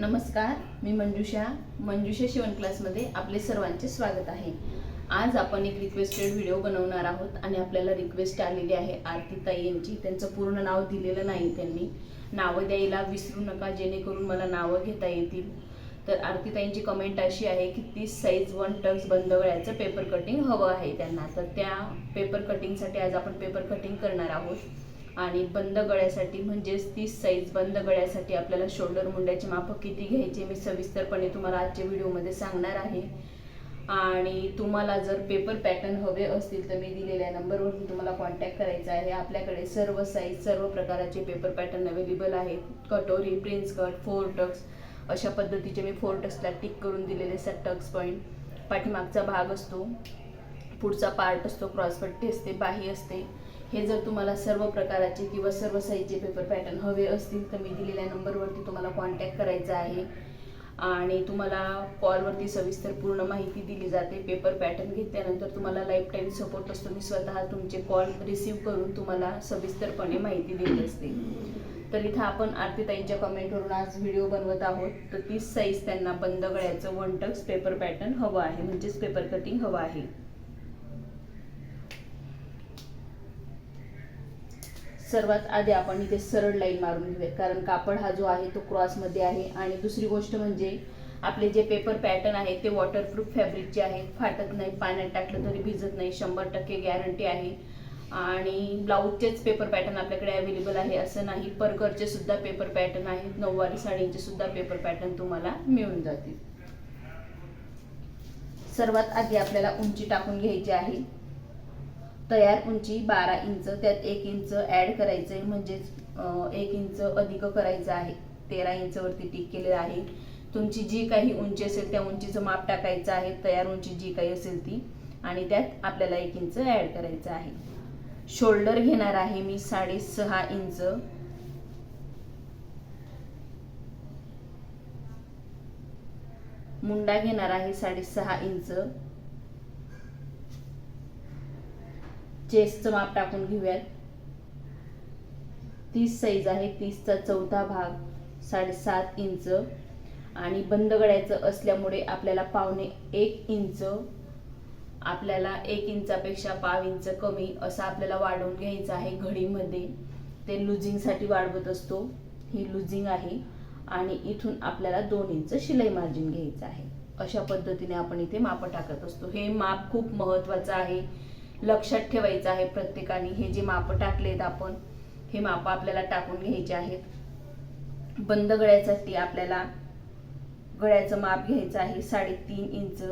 नमस्कार मी मंजुषा. मंजुषा शिवण क्लासमध्ये आपले सर्वांचे स्वागत आहे. आज आपण एक रिक्वेस्टेड व्हिडिओ बनवणार आहोत आणि आपल्याला रिक्वेस्ट आलेली आहे आरती ताई यांची. त्यांचं पूर्ण नाव दिलेलं नाही त्यांनी. नावं द्यायला विसरू नका जेणेकरून मला नावं घेता येतील. तर आरती ताईंची कमेंट अशी आहे की तीस साईज वन टक्स बंद गळ्याचं पेपर कटिंग हवं आहे त्यांना. तर त्या पेपर कटिंगसाठी आज आपण पेपर कटिंग करणार आहोत. आणि बंद गळ्यासाठी म्हणजेच तीस साईज बंद गळ्यासाठी आपल्याला शोल्डर मुंड्याचे माप किती घ्यायचे मी सविस्तरपणे तुम्हाला आजच्या व्हिडिओमध्ये सांगणार आहे. आणि तुम्हाला जर पेपर पॅटर्न हवे असतील तर मी दिलेल्या नंबरवरून तुम्हाला कॉन्टॅक्ट करायचा आहे. आपल्याकडे सर्व साईज सर्व प्रकाराचे पेपर पॅटर्न अवेलेबल आहेत. कटोरी प्रिन्स कट फोर टक्स अशा पद्धतीचे मी फोर टक्सला टिक करून दिलेले असतात टक्स पॉईंट पाठीमागचा भाग असतो पुढचा पार्ट असतो क्रॉसपट्टी असते बाही असते. हे जर तुम्हाला सर्व प्रकाराचे किंवा सर्व साईजचे पेपर पॅटर्न हवे असतील तर मी दिलेल्या नंबरवरती तुम्हाला कॉन्टॅक्ट करायचा आहे. आणि तुम्हाला कॉलवरती सविस्तर पूर्ण माहिती दिली जाते. पेपर पॅटर्न घेतल्यानंतर तुम्हाला लाईफ टाईम सपोर्ट असतो. मी स्वतः तुमचे कॉल रिसीव्ह करून तुम्हाला सविस्तरपणे माहिती देत असते. तर इथं आपण आरतीताईंच्या कमेंटवरून आज व्हिडिओ बनवत आहोत. तर तीस साईज त्यांना बंद गळ्याचं वन टक्स पेपर पॅटर्न हवं आहे. म्हणजेच पेपर कटिंग हवं आहे. सर्वात आधी आपण इथे सरळ लाईन मारून घेऊया कारण कापड हा जो आहे तो क्रॉसमध्ये आहे. आणि दुसरी गोष्ट म्हणजे आपले जे पेपर पॅटर्न आहे ते वॉटरप्रूफ फॅब्रिकचे आहेत फाटत नाही पाण्यात टाकलं तरी भिजत नाही शंभर टक्के गॅरंटी आहे. आणि ब्लाऊजचेच पेपर पॅटर्न आपल्याकडे अवेलेबल आहे असं नाही. परकरचे सुद्धा पेपर पॅटर्न आहेत. नऊवारी साडींचे सुद्धा पेपर पॅटर्न तुम्हाला मिळून जातील. सर्वात आधी आपल्याला उंची टाकून घ्यायची आहे. तयार उंची बारा इंच त्यात एक इंच ॲड करायचं आहे म्हणजेच एक इंच अधिक करायचं आहे. तेरा इंचवरती टिक केलेलं आहे. तुमची जी काही उंची असेल त्या उंचीचं माप टाकायचं आहे. तयार उंची जी काही असेल ती. आणि त्यात आपल्याला एक इंच ॲड करायचं आहे. शोल्डर घेणार आहे मी साडेसहा इंच. मुंडा घेणार आहे साडेसहा इंच. चेस्टचं माप टाकून घेऊयात. तीस साईज आहे तीसचा चौथा भाग साडेसात इंच. आणि बंद गळ्याचं असल्यामुळे आपल्याला पावणे एक इंच आपल्याला एक इंचापेक्षा पाव इंच कमी असं आपल्याला वाढवून घ्यायचं आहे घडीमध्ये. ते लुझिंगसाठी वाढवत असतो. ही लुझिंग आहे आणि इथून आपल्याला दोन इंच शिलाई मार्जिन घ्यायचं आहे. अशा पद्धतीने आपण इथे माप टाकत असतो. हे माप खूप महत्त्वाचं आहे. लक्षात ठेवायचं आहे प्रत्येकाने. हे जे माप टाकलेत आपण हे माप आपल्याला टाकून घ्यायचे आहेत. बंद गळ्यासाठी आपल्याला गळ्याचं माप घ्यायचं आहे साडेतीन इंच.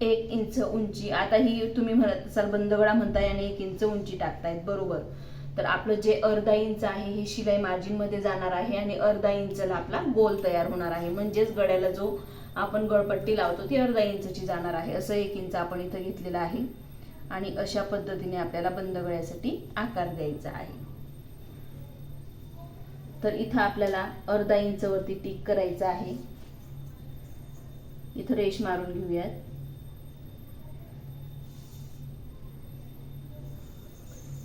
एक इंच उंची. आता ही तुम्ही म्हणत असाल बंद गळा म्हणताय आणि एक इंच उंची टाकतायत. बरोबर. तर आपलं जे अर्धा इंच आहे हे शिलाई मार्जिनमध्ये जाणार आहे आणि अर्धा इंचला आपला गोल तयार होणार आहे. म्हणजेच गळ्याला जो आपण गळपट्टी लावतो ती अर्धा इंचची जाणार आहे असं एक इंच आपण इथं घेतलेलं आहे. आणि अशा पद्धतीने आपल्याला बंद गळ्यासाठी आकार द्यायचा आहे. तर इथं आपल्याला अर्धा इंचवरती टिक करायचं आहे. इथं रेश मारून घेऊयात.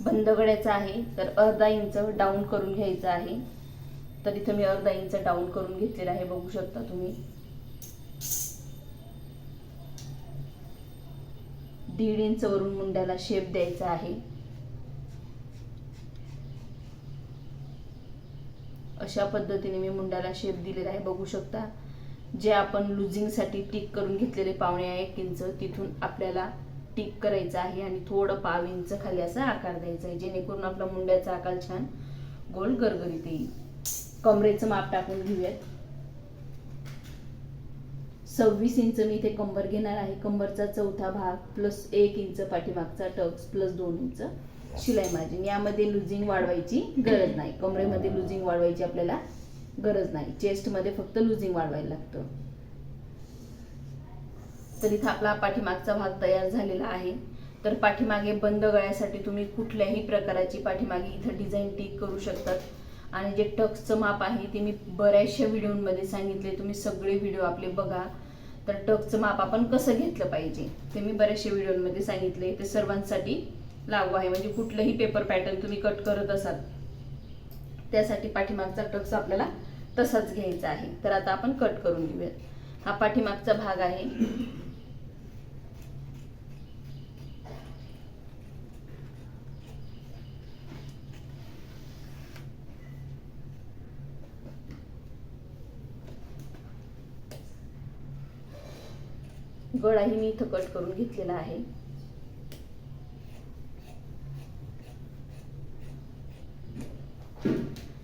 बंद गळ्याचा आहे तर अर्धा इंच डाऊन करून घ्यायचं आहे. तर इथं मी अर्धा इंच डाऊन करून घेतलेला आहे बघू शकता तुम्ही. दीड इंच वरून मुंड्याला शेप द्यायचा आहे. अशा पद्धतीने मी मुंड्याला शेप दिलेला आहे. बघू शकता जे आपण लुझिंगसाठी टिक करून घेतलेले पावणे एक इंच तिथून आपल्याला टिक करायचं आहे आणि थोडं पाव इंच खाली असा आकार द्यायचा आहे जेणेकरून आपला मुंड्याचा आकार छान गोल गरगरीत येईल. कमरेचं माप टाकून घेऊयात. सव्वीस इंच मी इथे कंबर घेणार आहे. कंबरचा चौथा भाग प्लस एक इंच पाठीमागचा टक्स प्लस दोन इंच शिलाई मार्जिन. यामध्ये लुझिंग वाढवायची गरज नाही. कमरेमध्ये लुझिंग वाढवायची आपल्याला गरज नाही. चेस्टमध्ये फक्त लुझिंग वाढवायला लागतं. तर इथं आपला पाठीमागचा भाग तयार झालेला आहे. तर पाठीमागे बंद गळ्यासाठी तुम्ही कुठल्याही प्रकाराची पाठीमागे इथं डिझाईन टिक करू शकतात. आणि जे टक्सचं माप आहे ते मी बऱ्याचशा व्हिडिओमध्ये सांगितले. तुम्ही सगळे व्हिडिओ आपले बघा. तर टक्सचं माप आपण कसं घेतलं पाहिजे ते मी बऱ्याचशा व्हिडिओमध्ये सांगितले. ते सर्वांसाठी लागू आहे. म्हणजे कुठलंही पेपर पॅटर्न तुम्ही कट करत असाल त्यासाठी पाठीमागचा टक्स आपल्याला तसाच घ्यायचा आहे. तर आता आपण कट करून घेऊयात. हा पाठीमागचा भाग आहे. गळाही मी इथं कट करून घेतलेला आहे.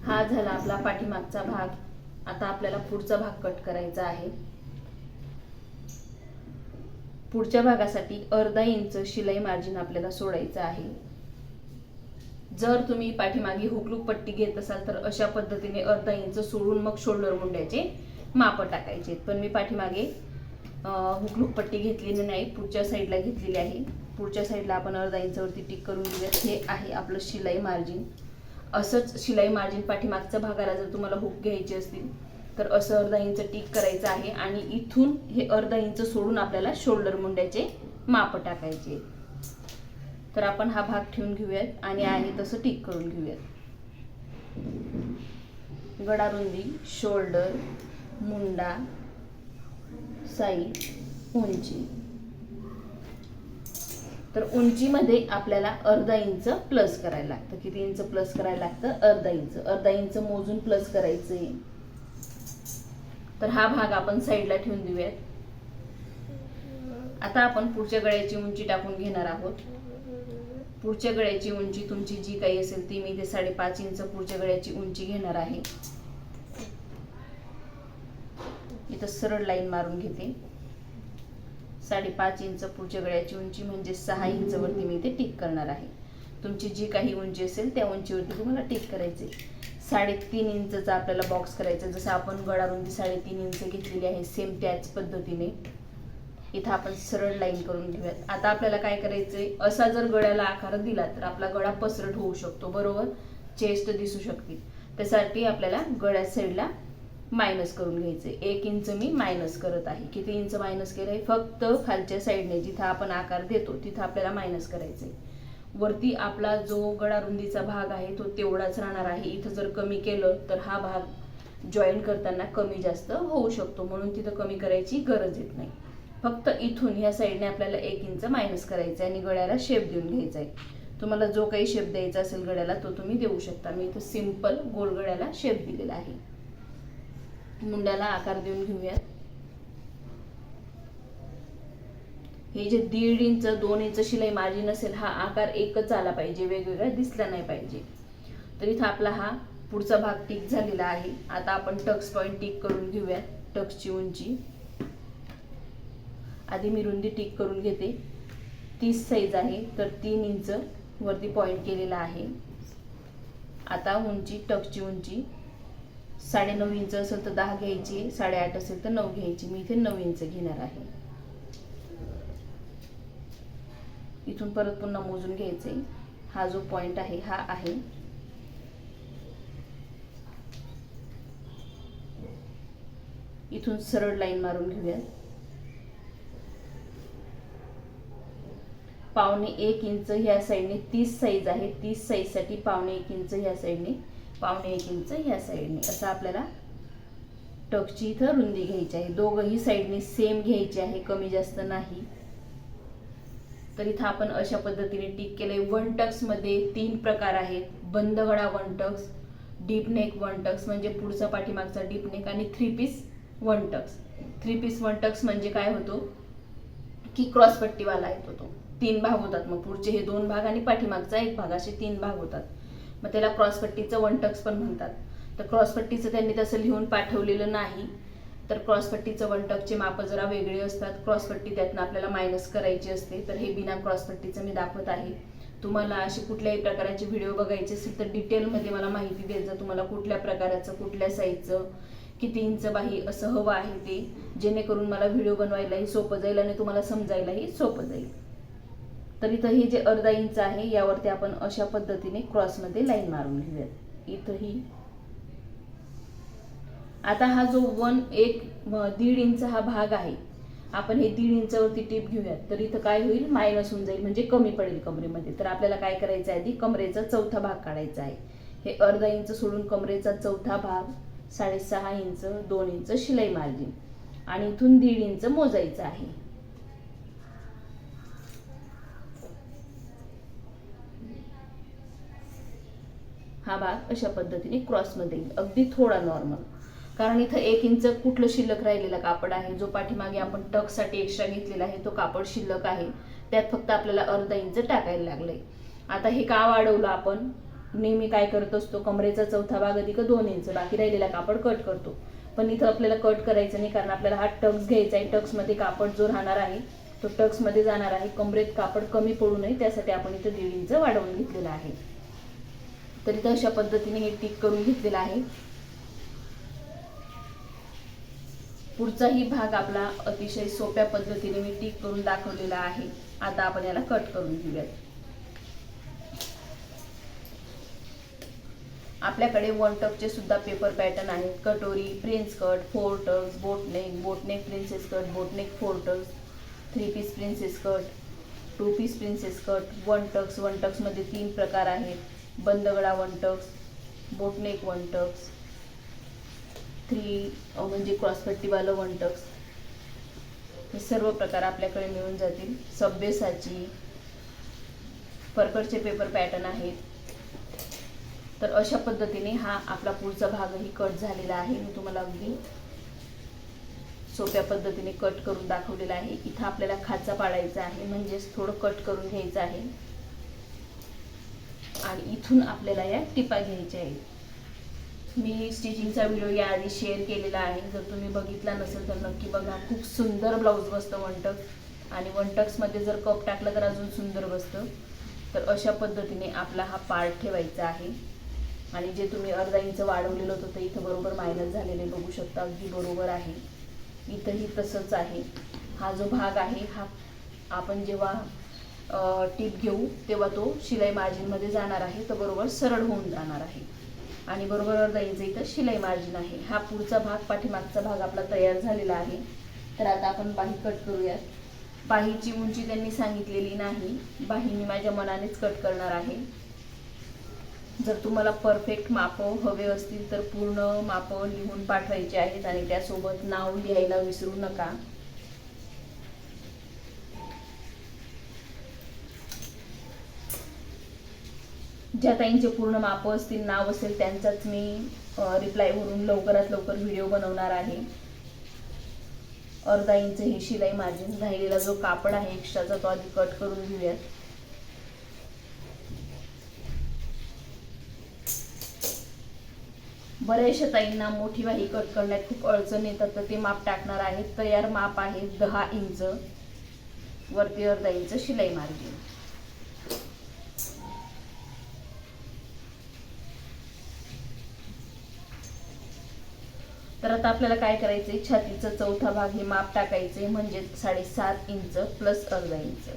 हा झाला आपला पाठीमागचा भाग. आता आपल्याला पुढचा भाग कट करायचा आहे. पुढच्या भागासाठी अर्धा इंच शिलाई मार्जिन आपल्याला सोडायचं आहे. जर तुम्ही पाठीमागे हुकलूक पट्टी घेत असाल तर अशा पद्धतीने अर्धा इंच सोडून मग शोल्डर मुंड्याचे माप टाकायचे पण मी पाठीमागे हुकलूक पट्टी घेतलेली नाही पुढच्या साईडला घेतलेली आहे. पुढच्या साईडला आपण अर्धा इंचावरती टिक करून घेऊयात हे आहे आपलं शिलाई मार्जिन असंच शिलाई मार्जिन पाठीमागच्या भागाला जर तुम्हाला हुक घ्यायची असतील तर असं अर्धा इंच टिक करायचं आहे आणि इथून हे अर्धा इंच सोडून आपल्याला शोल्डर मुंड्याचे माप टाकायचे तर आपण हा भाग ठेवून घेऊयात आणि आहे तसं टिक करून घेऊयात. गडारुंदी शोल्डर मुंडा साईज उंची. तर उंचीमध्ये आपल्याला अर्धा इंच प्लस करायला लागतं. किती इंच प्लस करायला लागतं? अर्धा इंच. अर्धा इंच मोजून प्लस करायचंय तर हा भाग आपण साईडला ठेवून देऊयात. आता आपण पुढच्या गळ्याची उंची टाकून घेणार आहोत. पुढच्या गळ्याची उंची तुमची जी काही असेल ती मी ते साडेपाच इंच पुढच्या गळ्याची उंची घेणार आहे. इथं सरळ लाईन मारून घेते. साडेपाच इंच पुढच्या गळ्याची उंची म्हणजे सहा इंचवरती मी इथे टिक करणार आहे. तुमची जी काही उंची असेल त्या उंचीवरती तुम्हाला टिक करायचे. साडेतीन इंचचा आपल्याला बॉक्स करायचा. जसं आपण गळा रुंदी साडेतीन इंच घेतलेली आहे सेम त्याच पद्धतीने. इथं आपण सरळ लाईन करून घेऊयात. आता आपल्याला काय करायचंय? असा जर गळ्याला आकार दिला तर आपला गळा पसरट होऊ शकतो बरोबर? चेस्ट दिसू शकते त्यासाठी आपल्याला गळ्या साईडला मायनस करून घ्यायचे. एक इंच मी मायनस करत आहे. किती इंच मायनस केलं आहे? फक्त खालच्या साईडने जिथं आपण आकार देतो तिथं आपल्याला मायनस करायचंय. वरती आपला जो गळा रुंदीचा भाग आहे तो तेवढाच राहणार आहे. इथं जर कमी केलं तर हा भाग जॉईन करताना कमी जास्त होऊ शकतो. म्हणून तिथं कमी करायची गरज येत नाही. फक्त इथून ह्या साईडने आपल्याला एक इंच मायनस करायचं आहे आणि गळ्याला शेप देऊन घ्यायचा आहे तुम्हाला जो काही शेप द्यायचा असेल गळ्याला तो तुम्ही देऊ शकता. मी इथं सिंपल गोल गळ्याला शेप दिलेला आहे. मुंड्याला आकार देऊन घेऊयात. हे जे दीड इंच दोन इंच शिलाई मार्जिन असेल हा आकार एकच आला पाहिजे वेगवेगळा दिसला नाही पाहिजे. तर इथं आपला हा पुढचा भाग टिक झालेला आहे. आता आपण टक्स पॉइंट टिक करून घेऊयात टक्सची उंची. आधी मी रुंदी टिक करून घेते. तीस साईज आहे तर तीन इंच वरती पॉइंट केलेला आहे. आता उंची टक्सची उंची. साडेनऊ इंच असेल तर दहा घ्यायची साडेआठ असेल तर नऊ घ्यायची. मी इथे नऊ इंच घेणार आहे. इथून परत पुन्हा मोजून घ्यायचे. हा जो पॉइंट आहे हा आहे. इथून सरळ लाईन मारून घेऊयात पावणे एक इंच ह्या साईडने तीस साईज आहे. तीस साईजसाठी पावणे एक इंच ह्या साईडने पावणे एक इंच ह्या साईडने असं आपल्याला टकची इथं रुंदी घ्यायची आहे. दोघंही साईडने सेम घ्यायची आहे. कमी जास्त नाही. तर इथं आपण अशा पद्धतीने टिक केलंय. वन टक्समध्ये तीन प्रकार आहेत. बंद गळा one tucks deep neck one tucks म्हणजे पुढचा पाठीमागचा डीप नेक आणि three piece one tucks three piece one tucks म्हणजे काय होतो? की क्रॉसपट्टीवाला येतो तो तीन भाग होतात मग पुढचे हे दोन भाग आणि पाठीमागचा एक भाग. असे तीन भाग होतात. मग त्याला क्रॉसपट्टीचं वन टक्स पण म्हणतात. तर क्रॉसपट्टीचं त्यांनी तसं लिहून पाठवलेलं नाही. तर क्रॉसपट्टीचं वन टकचे जरा वेगळे असतात. क्रॉसपट्टी त्यातनं आपल्याला मायनस करायची असते. तर हे बिना क्रॉसपट्टीचं मी दाखवत आहे. तुम्हाला असे कुठल्याही प्रकाराचे व्हिडिओ बघायचे असेल तर डिटेलमध्ये मला माहिती द्यायचं तुम्हाला कुठल्या प्रकाराचं कुठल्या साईजचं किती इंच बाही असं हवं आहे ते. जेणेकरून मला व्हिडिओ बनवायलाही सोपं जाईल आणि तुम्हाला समजायलाही सोपं जाईल. तर इथं हे जे अर्धा इंच आहे यावरती आपण अशा पद्धतीने क्रॉसमध्ये लाईन मारून घेऊयात. इथंही. आता हा जो वन एक दीड इंच हा भाग आहे आपण हे दीड इंचावरती टीप घेऊयात. तर इथं काय होईल? मायनस होऊन जाईल म्हणजे कमी पडेल कमरेमध्ये. तर आपल्याला काय करायचं आहे आधी? कमरेचा चौथा भाग काढायचा आहे. हे अर्धा इंच सोडून कमरेचा चौथा भाग साडेसहा इंच दोन इंच शिलाई मार्जिन. आणि इथून दीड इंच मोजायचं आहे. हा भाग अशा पद्धतीने क्रॉसमध्ये येईल. अगदी थोडा नॉर्मल कारण इथं एक इंच कुठलं शिल्लक राहिलेलं कापड आहे जो पाठीमागे आपण टकसाठी एक्स्ट्रा घेतलेला आहे तो कापड शिल्लक आहे. त्यात फक्त आपल्याला अर्धा इंच टाकायला लागलंय. आता हे का वाढवलं आपण? नेहमी काय करत असतो कमरेचा चौथा भाग अधिक दोन इंच बाकी राहिलेला कापड कट करतो. पण इथं आपल्याला कट करायचं नाही कारण आपल्याला हा टक्स घ्यायचा आहे. टक्समध्ये कापड जो राहणार आहे तो टक्समध्ये जाणार आहे. कमरेत कापड कमी पडू नये त्यासाठी आपण इथं दीड इंच वाढवून घेतलेलं आहे. तर इथं अशा पद्धतीने हे टिक करून घेतलेलं आहे. पुढचाही भाग आपला अतिशय सोप्या पद्धतीने मी टिक करून दाखवलेला आहे. आता आपण याला कट करून घेऊयात. आपल्याकडे वन टपचे सुद्धा पेपर पॅटर्न आहेत. कटोरी prince cut four tucks boatneck boatneck princess cut boatneck four tucks three piece princess cut two piece princess cut one tucks one टक्समध्ये तीन प्रकार आहेत. बंदगडा one tucks boatneck one tucks three म्हणजे क्रॉसपट्टीवालं one Tux. हे सर्व प्रकार आपल्याकडे मिळून जातील. सब्बेसाची परकडचे पेपर पॅटर्न आहेत. तर अशा पद्धतीने हा आपला पुढचा भागही कट झालेला आहे. मी तुम्हाला अगदी सोप्या पद्धतीने कट करून दाखवलेला आहे. इथं आपल्याला खाचा पाडायचा आहे. म्हणजेच थोडं कट करून घ्यायचं आहे. आणि इथून आपल्याला या टिपा घ्यायच्या आहेत. मी स्टिचिंगचा व्हिडिओ याआधी शेअर केलेला आहे. जर तुम्ही बघितला नसेल तर नक्की बघा. खूप सुंदर ब्लाऊज बसतं वनटक आणि वनटक्समध्ये जर कप टाकलं तर अजून सुंदर बसतं. तर अशा पद्धतीने आपला हा पार्ट ठेवायचा आहे. आणि जे तुम्ही अर्धा इंच वाढवलेलं होतं ते इथं बरोबर मायनस झालेले बघू शकता अगदी बरोबर आहे. इथंही तसंच आहे. हा जो भाग आहे हा आपण जेव्हा टीप घेऊ तेव्हा तो शिलाई मार्जिनमध्ये जाणार आहे तर बरोबर सरळ होऊन जाणार आहे. आणि बरोबर अर्धा इंच इथं शिलाई मार्जिन आहे. हा पुढचा भाग पाठीमागचा भाग आपला तयार झालेला आहे. तर आता आपण बाही कट करूयात. बाहीची उंची त्यांनी सांगितलेली नाही. बाही मी माझ्या मनानेच कट करणार आहे. जर तुम्हाला परफेक्ट मापं हवे असतील तर पूर्ण मापं लिहून पाठवायचे आहेत आणि त्यासोबत नाव लिहायला विसरू नका. ज्या ताईंचे पूर्ण माप असतील नाव असेल त्यांचाच मी रिप्लाय भरून लवकरात लवकर व्हिडिओ बनवणार आहे. अर्धा इंच हे शिलाई मार्जिन राहिलेला जो कापड आहे एक्स्ट्राचा तो आधी कट करून घेऊयात. बऱ्याचशा ताईंना मोठी वाही कट करण्यात खूप अडचण येतात तर ते माप टाकणार आहेत. तयार माप आहे दहा इंच. वरती अर्धा इंच शिलाई मार्जिन. तर आता आपल्याला काय करायचंय? छातीचा चौथा भाग हे माप टाकायचे म्हणजे साडेसात इंच प्लस अर्धा इंच.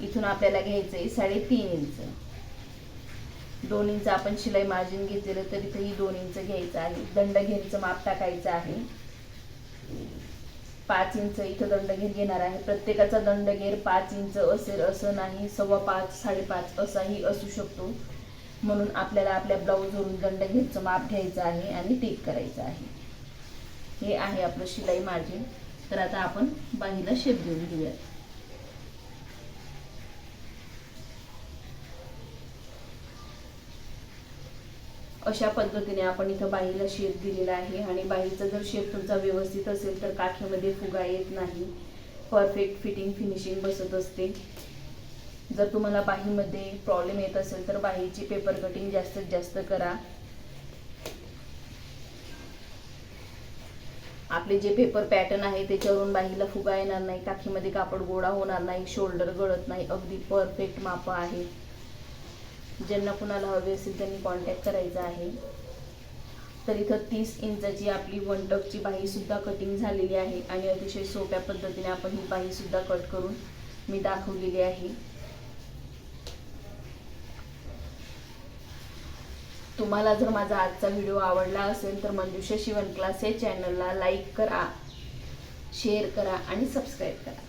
इथून आपल्याला घ्यायचंय साडेतीन इंच. दोन इंच आपण शिलाई मार्जिन घेतलेलं तर इथेही दोन इंच घ्यायचं आहे. दंडघेरचं माप टाकायचं आहे. पाच इंच इथं दंडघेर घेणार आहे. प्रत्येकाचा दंडघेर पाच इंच असेल असं नाही सव्वा पाच साडेपाच असाही असू शकतो. म्हणून आपल्याला आपल्या ब्लाऊजवरून दंडघेरचं माप घ्यायचं आहे आणि टिक करायचं आहे. हे आहे आपलं शिलाई मार्जिन. तर आता आपण बाहीला शेप देऊन घेऊयात. अशा पद्धतीने आपण इथं बाईला शेप दिलेला आहे आणि बाहीचा जर शेप तुमचा व्यवस्थित असेल तर काखेमध्ये फुगा येत नाही. परफेक्ट फिटिंग फिनिशिंग बसत असते. जर तुम्हाला बाहीमध्ये प्रॉब्लेम येत असेल तर बाहीची पेपर कटिंग जास्तीत जास्त करा. आपले जे पेपर पॅटर्न आहे त्याच्यावरून बाहीला फुगा येणार नाही काखीमध्ये कापड गोळा होणार नाही शोल्डर गळत नाही अगदी परफेक्ट माप आहे. ज्यांना कुणाला हवे असेल त्यांनी कॉन्टॅक्ट करायचा आहे. तर इथं तीस इंचाची आपली वन टकची बाहीसुद्धा कटिंग झालेली आहे आणि अतिशय सोप्या पद्धतीने आपण ही बाहीसुद्धा कट करून मी दाखवलेली आहे. तुम्हाला जर माझा आजचा व्हिडिओ आवडला असेल तर मंजुषा शिवण क्लास या चॅनलला लाईक करा शेअर करा आणि सबस्क्राईब करा.